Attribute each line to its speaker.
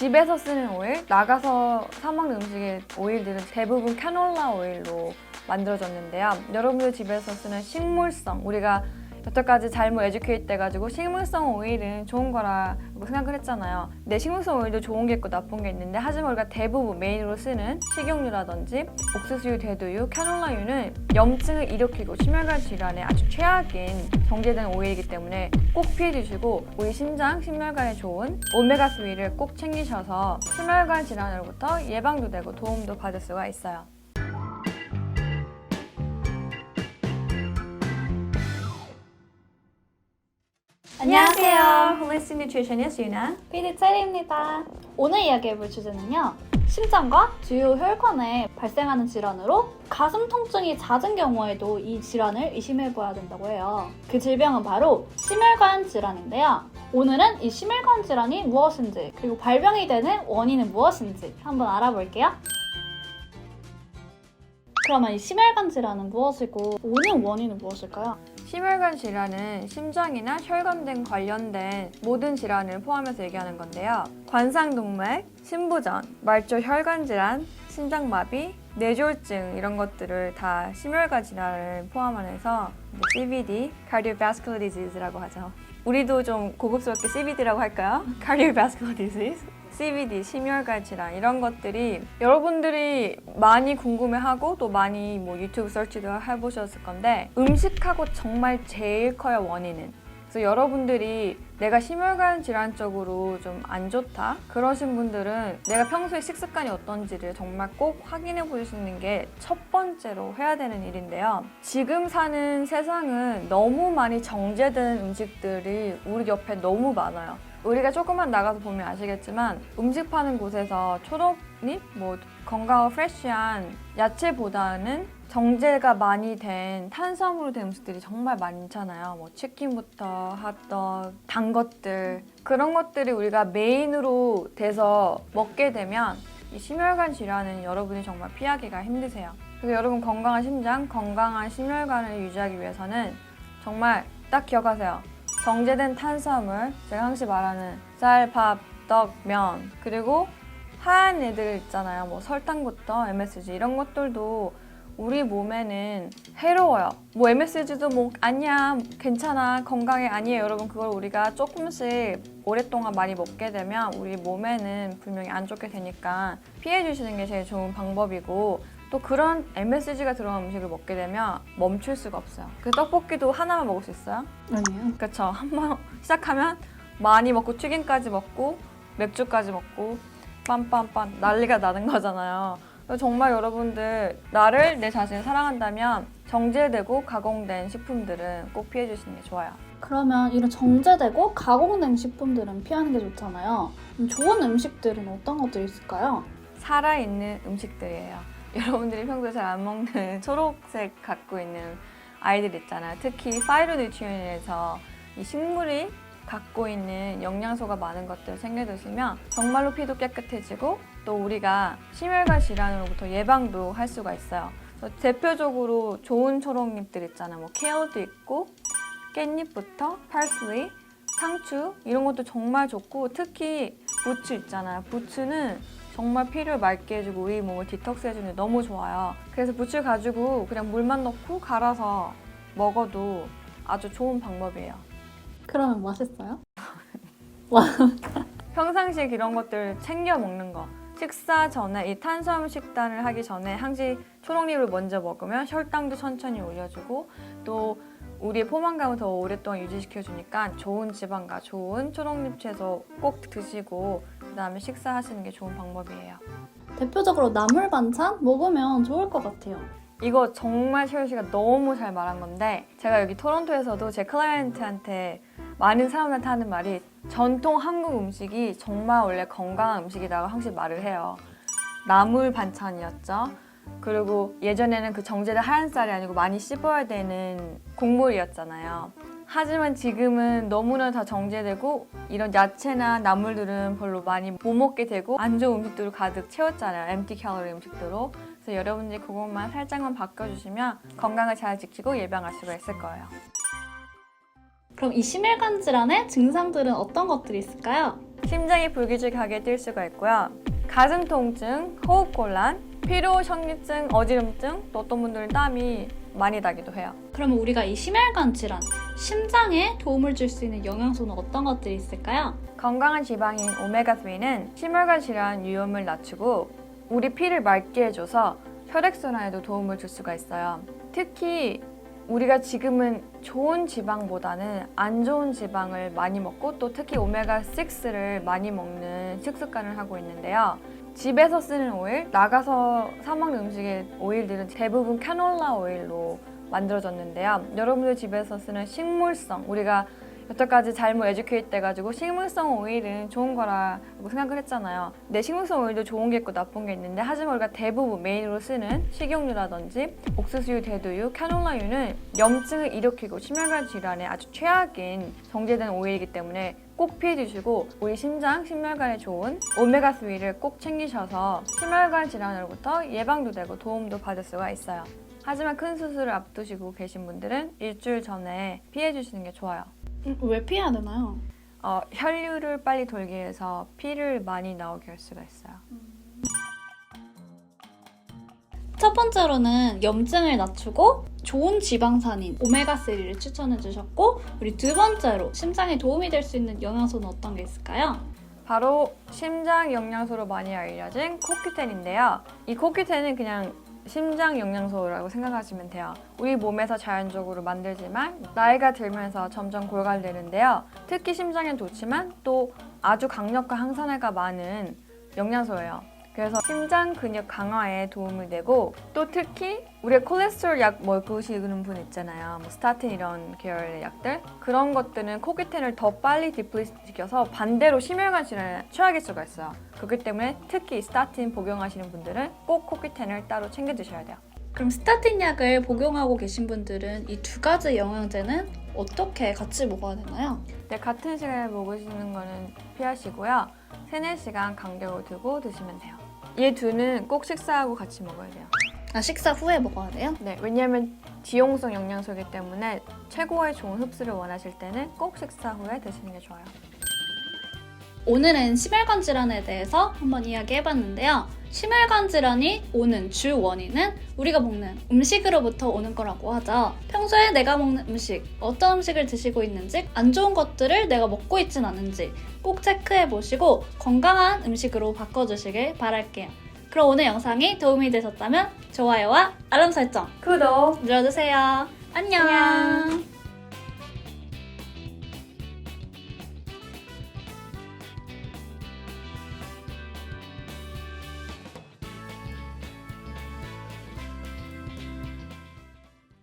Speaker 1: 집에서 쓰는 오일, 나가서 사 먹는 음식의 오일들은 대부분 캐놀라 오일로 만들어졌는데요. 여러분들 집에서 쓰는 식물성, 우리가 여태까지 잘못 에듀케이트 돼가지고 식물성 오일은 좋은 거라고 생각을 했잖아요. 근데 식물성 오일도 좋은 게 있고 나쁜 게 있는데 하지만 우리가 대부분 메인으로 쓰는 식용유라든지 옥수수유, 대두유, 캐놀라유는 염증을 일으키고 심혈관 질환에 아주 최악인 정제된 오일이기 때문에 꼭 피해 주시고 우리 심장, 심혈관에 좋은 오메가3를 꼭 챙기셔서 심혈관 질환으로부터 예방도 되고 도움도 받을 수가 있어요. 안녕하세요. 홀리스틱 뉴트리셔니스트 유나.
Speaker 2: PD 체리입니다. 오늘 이야기해볼 주제는요. 심장과 주요 혈관에 발생하는 질환으로 가슴 통증이 잦은 경우에도 이 질환을 의심해봐야 된다고 해요. 그 질병은 바로 심혈관 질환인데요. 오늘은 이 심혈관 질환이 무엇인지 그리고 발병이 되는 원인은 무엇인지 한번 알아볼게요. 그러면 이 심혈관 질환은 무엇이고 오는 원인은 무엇일까요?
Speaker 1: 심혈관 질환은 심장이나 혈관 등 관련된 모든 질환을 포함해서 얘기하는 건데요. 관상동맥, 심부전, 말초 혈관 질환, 심장마비, 뇌졸중 이런 것들을 다 심혈관 질환을 포함해서 뭐 CVD, Cardiovascular Disease라고 하죠. 우리도 좀 고급스럽게 CVD라고 할까요? Cardiovascular Disease. CVD, 심혈관 질환 이런 것들이 여러분들이 많이 궁금해하고 또 많이 뭐 유튜브 서치도 해보셨을 건데 음식하고 정말 제일 커요 원인은. 그래서 여러분들이 내가 심혈관 질환 쪽으로 좀 안 좋다 그러신 분들은 내가 평소에 식습관이 어떤지를 정말 꼭 확인해 보시는 게 첫 번째로 해야 되는 일인데요. 지금 사는 세상은 너무 많이 정제된 음식들이 우리 옆에 너무 많아요. 우리가 조금만 나가서 보면 아시겠지만 음식 파는 곳에서 초록잎, 뭐 건강하고 프레쉬한 야채보다는 정제가 많이 된 탄수화물로 된 음식들이 정말 많잖아요. 뭐 치킨부터 핫도그, 단 것들 그런 것들이 우리가 메인으로 돼서 먹게 되면 이 심혈관 질환은 여러분이 정말 피하기가 힘드세요. 그래서 여러분 건강한 심장, 건강한 심혈관을 유지하기 위해서는 정말 딱 기억하세요. 정제된 탄수화물, 제가 항상 말하는 쌀, 밥, 떡, 면, 그리고 하얀 애들 있잖아요. 뭐 설탕부터 MSG 이런 것들도 우리 몸에는 해로워요. 뭐 MSG도 뭐 아니야, 괜찮아, 건강에 아니에요. 여러분 그걸 우리가 조금씩 오랫동안 많이 먹게 되면 우리 몸에는 분명히 안 좋게 되니까 피해 주시는 게 제일 좋은 방법이고 또 그런 MSG가 들어간 음식을 먹게 되면 멈출 수가 없어요. 그 떡볶이도 하나만 먹을 수 있어요?
Speaker 2: 아니요.
Speaker 1: 그렇죠. 한 번 시작하면 많이 먹고 튀김까지 먹고 맥주까지 먹고 빰빰빰 난리가 나는 거잖아요. 정말 여러분들 나를 내 자신을 사랑한다면 정제되고 가공된 식품들은 꼭 피해 주시는 게 좋아요.
Speaker 2: 그러면 이런 정제되고 가공된 식품들은 피하는 게 좋잖아요. 좋은 음식들은 어떤 것들이 있을까요?
Speaker 1: 살아있는 음식들이에요. 여러분들이 평소에 잘 안 먹는 초록색 갖고 있는 아이들 있잖아요. 특히 파이로뉴트리언에서 이 식물이 갖고 있는 영양소가 많은 것들을 챙겨 드시면 정말로 피도 깨끗해지고 또 우리가 심혈관 질환으로부터 예방도 할 수가 있어요. 대표적으로 좋은 초록잎들 있잖아요. 뭐 케어도 있고 깻잎부터 파슬리, 상추 이런 것도 정말 좋고 특히 부추 있잖아요. 부추는 정말 피를 맑게 해주고 우리 몸을 디톡스 해주는 데 너무 좋아요. 그래서 부추 가지고 그냥 물만 넣고 갈아서 먹어도 아주 좋은 방법이에요.
Speaker 2: 그러면 맛있어요?
Speaker 1: 평상시에 이런 것들 챙겨 먹는 거. 식사 전에 이 탄수화물 식단을 하기 전에 항시 초록잎을 먼저 먹으면 혈당도 천천히 올려주고 또 우리의 포만감을 더 오랫동안 유지시켜 주니까 좋은 지방과 좋은 초록잎 채소 꼭 드시고 그 다음에 식사하시는 게 좋은 방법이에요.
Speaker 2: 대표적으로 나물 반찬 먹으면 좋을 것 같아요.
Speaker 1: 이거 정말 채율 씨가 너무 잘 말한 건데 제가 여기 토론토에서도 제 클라이언트한테 많은 사람들한테 하는 말이 전통 한국 음식이 정말 원래 건강한 음식이라고 항상 말을 해요. 나물 반찬이었죠. 그리고 예전에는 그 정제된 하얀 쌀이 아니고 많이 씹어야 되는 국물이었잖아요. 하지만 지금은 너무나 다 정제되고 이런 야채나 나물들은 별로 많이 못 먹게 되고 안 좋은 음식들로 가득 채웠잖아요. MT 칼로리 음식들로. 그래서 여러분들이 그것만 살짝만 바꿔주시면 건강을 잘 지키고 예방할 수가 있을 거예요.
Speaker 2: 그럼 이 심혈관 질환의 증상들은 어떤 것들이 있을까요?
Speaker 1: 심장이 불규칙하게 뛸 수가 있고요. 가슴 통증, 호흡 곤란, 피로, 현기증, 어지럼증, 또 어떤 분들은 땀이 많이 나기도 해요.
Speaker 2: 그러면 우리가 이 심혈관 질환, 심장에 도움을 줄 수 있는 영양소는 어떤 것들이 있을까요?
Speaker 1: 건강한 지방인 오메가3는 심혈관 질환 위험을 낮추고 우리 피를 맑게 해줘서 혈액순환에도 도움을 줄 수가 있어요. 특히 우리가 지금은 좋은 지방보다는 안 좋은 지방을 많이 먹고 또 특히 오메가6를 많이 먹는 식습관을 하고 있는데요. 집에서 쓰는 오일, 나가서 사 먹는 음식의 오일들은 대부분 캐놀라 오일로 만들어졌는데요. 여러분들 집에서 쓰는 식물성, 우리가 여태까지 잘못 에듀케이트 돼가지고 식물성 오일은 좋은 거라고 생각을 했잖아요. 근데 식물성 오일도 좋은 게 있고 나쁜 게 있는데 하지만 우리가 대부분 메인으로 쓰는 식용유라든지 옥수수유, 대두유, 캐놀라유는 염증을 일으키고 심혈관 질환에 아주 최악인 정제된 오일이기 때문에 꼭 피해 주시고 우리 심장, 심혈관에 좋은 오메가3를 꼭 챙기셔서 심혈관 질환으로부터 예방도 되고 도움도 받을 수가 있어요. 하지만 큰 수술을 앞두시고 계신 분들은 일주일 전에 피해 주시는 게 좋아요.
Speaker 2: 음, 왜 피해야 되나요?
Speaker 1: 어, 혈류를 빨리 돌게 해서 피를 많이 나오게 할 수가 있어요.
Speaker 2: 첫 번째로는 염증을 낮추고 좋은 지방산인 오메가3를 추천해 주셨고 우리 두 번째로 심장에 도움이 될 수 있는 영양소는 어떤 게 있을까요?
Speaker 1: 바로 심장 영양소로 많이 알려진 코큐텐인데요. 이 코큐텐은 그냥 심장 영양소라고 생각하시면 돼요. 우리 몸에서 자연적으로 만들지만 나이가 들면서 점점 골갈되는데요. 특히 심장엔 좋지만 또 아주 강력한 항산화가 많은 영양소예요. 그래서 심장 근육 강화에 도움을 되고 또 특히 우리가 콜레스테롤 약 먹으시는 분 있잖아요. 뭐 스타틴 이런 계열의 약들 그런 것들은 코큐텐을 더 빨리 디플리시켜서 반대로 심혈관 질환에 취약일 수가 있어요. 그렇기 때문에 특히 스타틴 복용하시는 분들은 꼭 코큐텐을 따로 챙겨 드셔야 돼요.
Speaker 2: 그럼 스타틴 약을 복용하고 계신 분들은 이 두 가지 영양제는 어떻게 같이 먹어야 되나요?
Speaker 1: 네, 같은 시간에 먹으시는 거는 피하시고요. 3, 4시간 간격을 두고 드시면 돼요. 이 두는 꼭 식사하고 같이 먹어야 돼요.
Speaker 2: 아 식사 후에 먹어야 돼요?
Speaker 1: 네, 왜냐하면 지용성 영양소이기 때문에 최고의 좋은 흡수를 원하실 때는 꼭 식사 후에 드시는 게 좋아요.
Speaker 2: 오늘은 심혈관 질환에 대해서 한번 이야기해봤는데요. 심혈관 질환이 오는 주 원인은 우리가 먹는 음식으로부터 오는 거라고 하죠. 평소에 내가 먹는 음식, 어떤 음식을 드시고 있는지, 안 좋은 것들을 내가 먹고 있진 않은지 꼭 체크해 보시고 건강한 음식으로 바꿔주시길 바랄게요. 그럼 오늘 영상이 도움이 되셨다면 좋아요와 알람 설정
Speaker 1: 구독!
Speaker 2: 눌러주세요. 안녕.
Speaker 1: 안녕.